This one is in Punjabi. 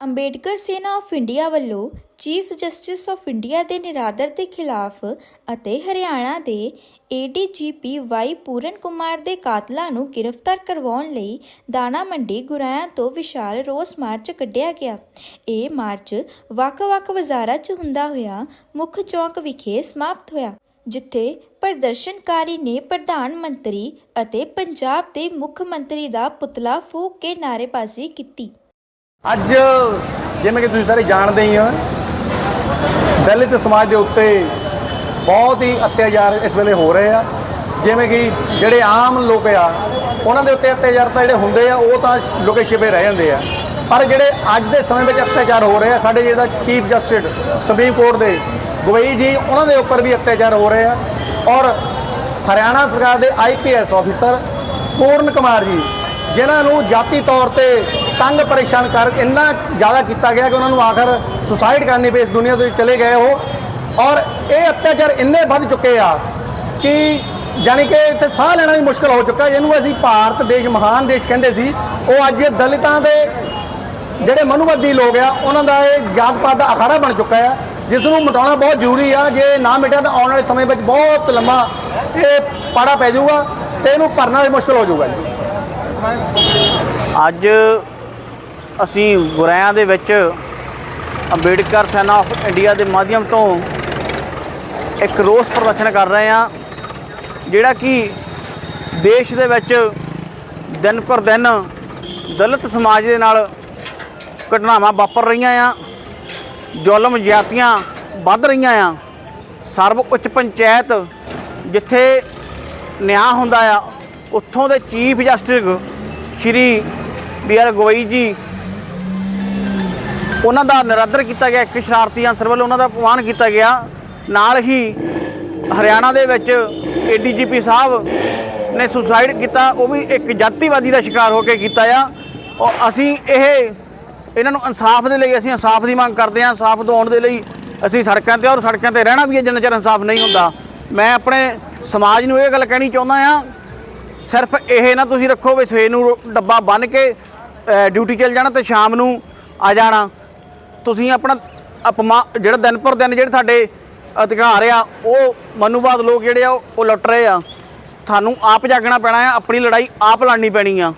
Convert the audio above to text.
ਅੰਬੇਡਕਰ ਸੇਨਾ ਆਫ ਇੰਡੀਆ ਵੱਲੋਂ ਚੀਫ ਜਸਟਿਸ ਆਫ ਇੰਡੀਆ ਦੇ ਨਿਰਾਦਰ ਦੇ ਖਿਲਾਫ ਅਤੇ ਹਰਿਆਣਾ ਦੇ ਏਡੀਜੀਪੀ ਵਾਈ ਪੂਰਨ ਕੁਮਾਰ ਦੇ ਕਾਤਲਾਂ ਨੂੰ ਗ੍ਰਿਫਤਾਰ ਕਰਵਾਉਣ ਲਈ ਦਾਣਾ ਮੰਡੀ ਗੁਰਾਇਆਂ ਤੋਂ ਵਿਸ਼ਾਲ ਰੋਸ ਮਾਰਚ ਕੱਢਿਆ ਗਿਆ। ਇਹ ਮਾਰਚ ਵੱਖ-ਵੱਖ ਬਾਜ਼ਾਰਾਂ 'ਚ ਹੁੰਦਾ ਹੋਇਆ ਮੁੱਖ ਚੌਕ ਵਿਖੇ ਸਮਾਪਤ ਹੋਇਆ, ਜਿੱਥੇ ਪ੍ਰਦਰਸ਼ਨਕਾਰੀ ਨੇ ਪ੍ਰਧਾਨ ਮੰਤਰੀ ਅਤੇ ਪੰਜਾਬ ਦੇ ਮੁੱਖ ਮੰਤਰੀ ਦਾ ਪੁਤਲਾ ਫੂਕ ਕੇ ਨਾਅਰੇਬਾਜ਼ੀ ਕੀਤੀ। ਅੱਜ ਜਿਵੇਂ ਕਿ ਤੁਸੀਂ ਸਾਰੇ ਜਾਣਦੇ ਹੀ ਹੋ, ਦਲਿਤ ਸਮਾਜ ਦੇ ਉੱਤੇ ਬਹੁਤ ਹੀ ਅਤਿਆਚਾਰ ਇਸ ਵੇਲੇ ਹੋ ਰਹੇ ਆ। ਜਿਵੇਂ ਕਿ ਜਿਹੜੇ ਆਮ ਲੋਕ ਆ, ਉਹਨਾਂ ਦੇ ਉੱਤੇ ਅਤਿਆਚਾਰ ਤਾਂ ਜਿਹੜੇ ਹੁੰਦੇ ਆ, ਉਹ ਤਾਂ ਲੁਕੇ ਛਿਪੇ ਰਹਿ ਜਾਂਦੇ ਆ। ਪਰ ਜਿਹੜੇ ਅੱਜ ਦੇ ਸਮੇਂ ਵਿੱਚ ਅਤਿਆਚਾਰ ਹੋ ਰਹੇ ਆ, ਸਾਡੇ ਜਿਹੜਾ ਚੀਫ ਜਸਟਿਸ ਸੁਪਰੀਮ ਕੋਰਟ ਦੇ ਗਵਈ ਜੀ, ਉਹਨਾਂ ਦੇ ਉੱਪਰ ਵੀ ਅਤਿਆਚਾਰ ਹੋ ਰਹੇ ਆ। ਔਰ ਹਰਿਆਣਾ ਸਰਕਾਰ ਦੇ ਆਈਪੀਐਸ ਆਫੀਸਰ ਪੂਰਨ ਕੁਮਾਰ ਜੀ, ਜਿਨ੍ਹਾਂ ਨੂੰ ਜਾਤੀ ਤੌਰ ਤੇ ਤੰਗ ਪਰੇਸ਼ਾਨ ਕਰ ਇੰਨਾ ਜ਼ਿਆਦਾ ਕੀਤਾ ਗਿਆ ਕਿ ਉਹਨਾਂ ਨੂੰ ਆਖਰ ਸੁਸਾਈਡ ਕਰਨੀ ਪਈ ਇਸ ਦੁਨੀਆ ਤੋਂ ਚਲੇ ਗਏ ਉਹ। ਔਰ ਇਹ ਅਤਿਆਚਾਰ ਇੰਨੇ ਵੱਧ ਚੁੱਕੇ ਆ ਕਿ ਜਾਣੀ ਕਿ ਇੱਥੇ ਸਾਹ ਲੈਣਾ ਵੀ ਮੁਸ਼ਕਲ ਹੋ ਚੁੱਕਾ ਜਿਹਨੂੰ ਅਸੀਂ ਭਾਰਤ ਦੇਸ਼, ਮਹਾਨ ਦੇਸ਼ ਕਹਿੰਦੇ ਸੀ। ਉਹ ਅੱਜ ਦਲਿਤਾਂ ਦੇ ਜਿਹੜੇ ਮਨੁਵਾਦੀ ਲੋਕ ਆ, ਉਹਨਾਂ ਦਾ ਇਹ ਜਾਤ ਪਾਤ ਦਾ ਅਖਾੜਾ ਬਣ ਚੁੱਕਾ ਹੈ ਜਿਸ ਨੂੰ ਮਿਟਾਉਣਾ ਬਹੁਤ ਜ਼ਰੂਰੀ ਆ। ਜੇ ਨਾ ਮਿਟਿਆ ਤਾਂ ਆਉਣ ਵਾਲੇ ਸਮੇਂ ਵਿੱਚ ਬਹੁਤ ਲੰਮਾ ਇਹ ਪਾੜਾ ਪੈ ਜਾਊਗਾ ਤੇ ਇਹਨੂੰ ਭਰਨਾ ਵੀ ਮੁਸ਼ਕਲ ਹੋ ਜਾਊਗਾ ਜੀ। ਅੱਜ ਅਸੀਂ ਗੁਰਿਆਂ ਦੇ ਵਿੱਚ ਅੰਬੇਡਕਰ ਸੈਨਾ ਆਫ ਇੰਡੀਆ ਦੇ ਮਾਧਿਅਮ ਤੋਂ ਇੱਕ ਰੋਸ ਪ੍ਰਦਰਸ਼ਨ ਕਰ ਰਹੇ ਹਾਂ, ਜਿਹੜਾ ਕਿ ਦੇਸ਼ ਦੇ ਵਿੱਚ ਦਿਨ ਪਰ ਦਿਨ ਦਲਿਤ ਸਮਾਜ ਦੇ ਨਾਲ ਘਟਨਾਵਾਂ ਵਾਪਰ ਰਹੀਆਂ ਆ, ਜ਼ੁਲਮ ਜ਼ਿਆਤੀਆਂ ਵੱਧ ਰਹੀਆਂ ਆ। ਸਰਵ ਉੱਚ ਪੰਚਾਇਤ ਜਿੱਥੇ ਨਿਆਂ ਹੁੰਦਾ ਆ, ਉੱਥੋਂ ਦੇ chief justice Shri B R Gavai ji ਉਹਨਾਂ ਦਾ ਨਿਰਾਦਰ ਕੀਤਾ ਗਿਆ, ਇੱਕ ਸ਼ਰਾਰਤੀ ਅਨਸਰ ਵੱਲੋਂ ਉਹਨਾਂ ਦਾ ਅਪਮਾਨ ਕੀਤਾ ਗਿਆ। ਨਾਲ ਹੀ ਹਰਿਆਣਾ ਦੇ ਵਿੱਚ ਏਡੀਜੀਪੀ ਸਾਹਿਬ ਨੇ ਸੁਸਾਈਡ ਕੀਤਾ, ਉਹ ਵੀ ਇੱਕ ਜਾਤੀਵਾਦੀ ਦਾ ਸ਼ਿਕਾਰ ਹੋ ਕੇ ਕੀਤਾ ਆ। ਔਰ ਅਸੀਂ ਇਹ, ਇਹਨਾਂ ਨੂੰ ਇਨਸਾਫ ਦੇ ਲਈ ਅਸੀਂ ਇਨਸਾਫ ਦੀ ਮੰਗ ਕਰਦੇ ਹਾਂ, ਇਨਸਾਫ ਦਿਵਾਉਣ ਦੇ ਲਈ ਅਸੀਂ ਸੜਕਾਂ ਤੇ ਔਰ ਸੜਕਾਂ ਤੇ ਰਹਿਣਾ ਵੀ ਹੈ ਜਿੰਨਾ ਚਿਰ ਇਨਸਾਫ ਨਹੀਂ ਹੁੰਦਾ। ਮੈਂ ਆਪਣੇ ਸਮਾਜ ਨੂੰ ਇਹ ਗੱਲ ਕਹਿਣੀ ਚਾਹੁੰਦਾ ਆ ਸਿਰਫ ਇਹ ਨਾ ਤੁਸੀਂ ਰੱਖੋ ਵੀ ਸਵੇਰ ਨੂੰ ਡੱਬਾ ਬੰਨ ਕੇ ਡਿਊਟੀ ਚੱਲ ਜਾਣਾ ਤੇ ਸ਼ਾਮ ਨੂੰ ਆ ਜਾਣਾ। ਤੁਸੀਂ ਆਪਣਾ ਅਪਮਾ, ਜਿਹੜਾ ਦਿਨ ਪਰ ਦਿਨ ਜਿਹੜੇ ਤੁਹਾਡੇ ਅਧਿਕਾਰ ਆ, ਉਹ ਮਨੂਵਾਦ ਲੋਕ ਜਿਹੜੇ ਆ, ਉਹ ਲੁੱਟ ਰਹੇ ਆ। ਤੁਹਾਨੂੰ ਆਪ ਜਾਗਣਾ ਪੈਣਾ ਆ, ਆਪਣੀ ਲੜਾਈ ਆਪ ਲੜਨੀ ਪੈਣੀ ਆ।